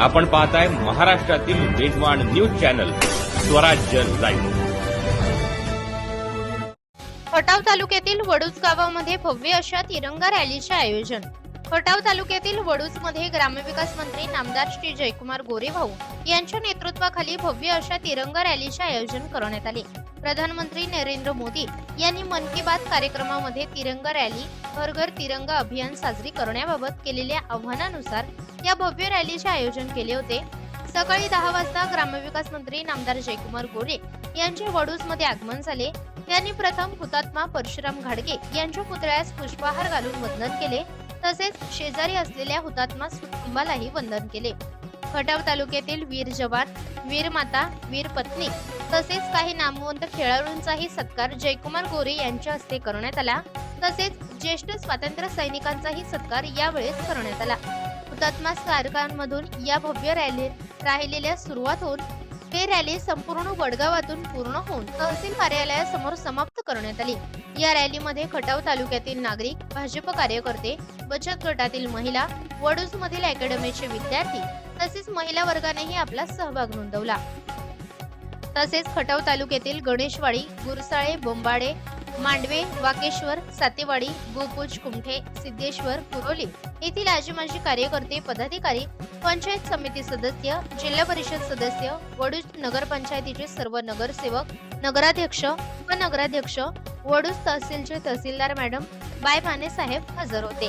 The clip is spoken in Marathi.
आपण पाहताय महाराष्ट्रातील वेगवान news channel Swarajya live. Khatav तालुक्यातील वडूज गावामध्ये भव्य अशा तिरंगा रॅलीचे आयोजन. खटाव तालुक्यातील वडूजमध्ये ग्रामविकास मंत्री नामदार श्री जयकुमार गोरेभाऊ यांच्या नेतृत्वाखाली भव्य अशा तिरंगा रॅलीचे आयोजन करण्यात आले. प्रधानमंत्री नरेंद्र मोदी यांनी मन की बात कार्यक्रमामध्ये तिरंगा रॅली घर घर तिरंगा अभियान साजरी करण्याबाबत केलेल्या आव्हानानुसार या भव्य रॅलीचे आयोजन केले होते. सकाळी दहा वाजता ग्रामविकास मंत्री नामदार जयकुमार गोरे यांचे वडूजमध्ये आगमन झाले. यांनी प्रथम हुतात्मा परशुराम घाडगे यांच्या पुतळ्यास पुष्पहार घालून वंदन केले. तसेच शेजारी असलेल्या हुतात्मा कुटुंबालाही वंदन केले. खटाव तालुक्यातील वीर जवान वीर माता वीर पत्नी तसेच काही नामवंत खेळाडूंचाही सत्कार जयकुमार गोरे यांच्या हस्ते करण्यात आला. तसेच ज्येष्ठ स्वातंत्र्य सैनिकांचाही सत्कार यावेळेस करण्यात आला. हुतात्मा स्मारकांमधून या भव्य रॅली राहिलेल्या सुरुवात होऊन हे रॅली संपूर्ण वडगावातून पूर्ण होऊन तहसील कार्यालयासमोर समाप्त करण्यात आली. या रॅलीमध्ये खटाव तालुक्यातील नागरिक भाजप कार्यकर्ते बचत गटातील महिला वडूज मधील अकॅडमीचे विद्यार्थी तसेच महिला वर्गानेही आपला सहभाग नोंदवला. तसेच खटाव तालुक्यातील गणेशवाडी गुरसाळे बोंबाडे मांडवे वाकेश्वर सातेवाडी गोपूज कुमठे सिद्धेश्वर कुरोली येथील आजी माजी कार्यकर्ते पदाधिकारी पंचायत समिती सदस्य जिल्हा परिषद सदस्य वडूज नगरपंचायतीचे सर्व नगरसेवक नगराध्यक्ष उपनगराध्यक्ष वडूज तहसीलचे तहसीलदार मॅडम बाय माने साहेब हजर होते.